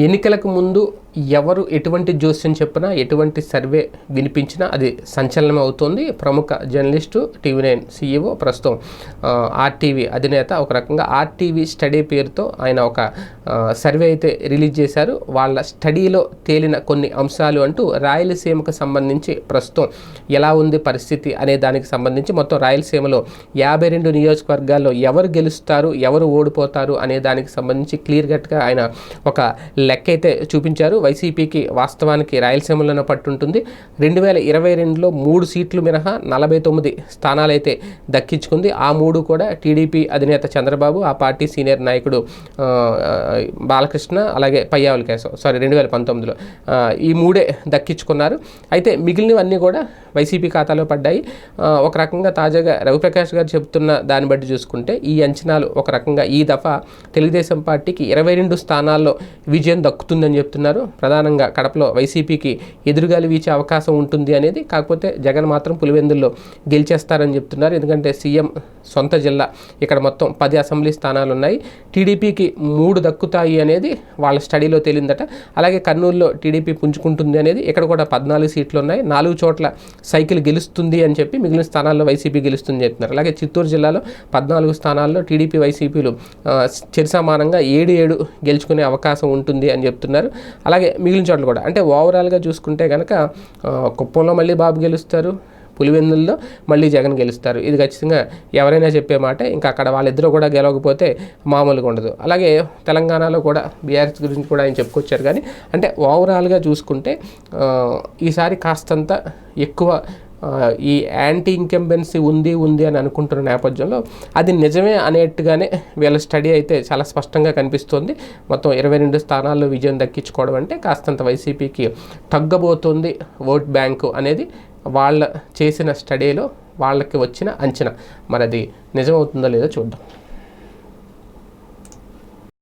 ఎన్నికలకు ముందు ఎవరు ఎటువంటి జోస్యం చెప్పినా ఎటువంటి సర్వే వినిపించినా అది సంచలనం అవుతుంది. ప్రముఖ జర్నలిస్టు టీవీ నైన్ సీఈఓ ప్రస్తుతం ఆర్టీవీ అధినేత ఒక రకంగా ఆర్టీవీ స్టడీ పేరుతో ఆయన ఒక సర్వే అయితే రిలీజ్ చేశారు. వాళ్ళ స్టడీలో తేలిన కొన్ని అంశాలు అంటూ రాయలసీమకు సంబంధించి ప్రస్తుతం ఎలా ఉంది పరిస్థితి అనే దానికి సంబంధించి మొత్తం రాయలసీమలో యాభై రెండు నియోజకవర్గాల్లో ఎవరు గెలుస్తారు ఎవరు ఓడిపోతారు అనే దానికి సంబంధించి క్లియర్ కట్గా ఆయన ఒక లెక్క అయితే చూపించారు. వైసీపీకి వాస్తవానికి రాయలసీమలోనే పట్టుంటుంది. రెండు వేల ఇరవై రెండులో మూడు సీట్లు మినహా నలభై తొమ్మిది స్థానాలైతే దక్కించుకుంది. ఆ మూడు కూడా టీడీపీ అధినేత చంద్రబాబు ఆ పార్టీ సీనియర్ నాయకుడు బాలకృష్ణ అలాగే పయ్యావుల కేశవ్ సారీ రెండు వేల పంతొమ్మిదిలో ఈ మూడే దక్కించుకున్నారు. అయితే మిగిలినవన్నీ కూడా వైసీపీ ఖాతాలో పడ్డాయి. ఒక రకంగా తాజాగా రవిప్రకాష్ గారు చెబుతున్న దాన్ని బట్టి చూసుకుంటే ఈ అంచనాలు ఒక రకంగా ఈ దఫా తెలుగుదేశం పార్టీకి ఇరవై రెండు స్థానాల్లో విజయం దక్కుతుందని చెప్తున్నారు. ప్రధానంగా కడపలో వైసీపీకి ఎదురుగాలి వీచే అవకాశం ఉంటుంది అనేది కాకపోతే జగన్ మాత్రం పులివెందుల్లో గెలిచేస్తారని చెప్తున్నారు. ఎందుకంటే సీఎం సొంత జిల్లా ఇక్కడ మొత్తం పది అసెంబ్లీ స్థానాలు ఉన్నాయి టీడీపీకి మూడు దక్కుతాయి అనేది వాళ్ళ స్టడీలో తేలిందట. అలాగే కర్నూలులో టీడీపీ పుంజుకుంటుంది అనేది ఇక్కడ కూడా పద్నాలుగు సీట్లు ఉన్నాయి నాలుగు చోట్ల సైకిల్ గెలుస్తుంది అని చెప్పి మిగిలిన స్థానాల్లో వైసీపీ గెలుస్తుంది చెప్తున్నారు అలాగే చిత్తూరు జిల్లాలో పద్నాలుగు స్థానాల్లో టీడీపీ వైసీపీలు ఆ, ఏడు ఏడు గెలుచుకునే అవకాశం ఉంటుంది అని చెప్తున్నారు. అలాగే మిగిలిన చోట్ల కూడా అంటే ఓవరాల్గా చూసుకుంటే కనుక కుప్పంలో మళ్ళీ బాబు గెలుస్తారు పులివెందుల్లో మళ్ళీ జగన్ గెలుస్తారు. ఇది ఖచ్చితంగా ఎవరైనా చెప్పే మాట. ఇంకా అక్కడ వాళ్ళిద్దరూ కూడా గెలవకపోతే మామూలుగా ఉండదు. అలాగే తెలంగాణలో కూడా బీఆర్ఎస్ గురించి కూడా ఆయన చెప్పుకొచ్చారు. కానీ అంటే ఓవరాల్గా చూసుకుంటే ఈసారి కాస్తంత ఎక్కువ ఈ యాంటీ ఇంకంబెన్సీ ఉంది ఉంది అని అనుకుంటున్న నేపథ్యంలో అది నిజమే అనేట్టుగానే వీళ్ళ స్టడీ అయితే చాలా స్పష్టంగా కనిపిస్తుంది. మొత్తం ఇరవై రెండు స్థానాల్లో విజయం దక్కించుకోవడం అంటే కాస్తంత వైసీపీకి తగ్గబోతుంది ఓట్ బ్యాంకు అనేది. వాళ్ళ చేసిన స్టడీలో వాళ్ళకి వచ్చిన అంచనా. మరి అది నిజమవుతుందో లేదో చూద్దాం.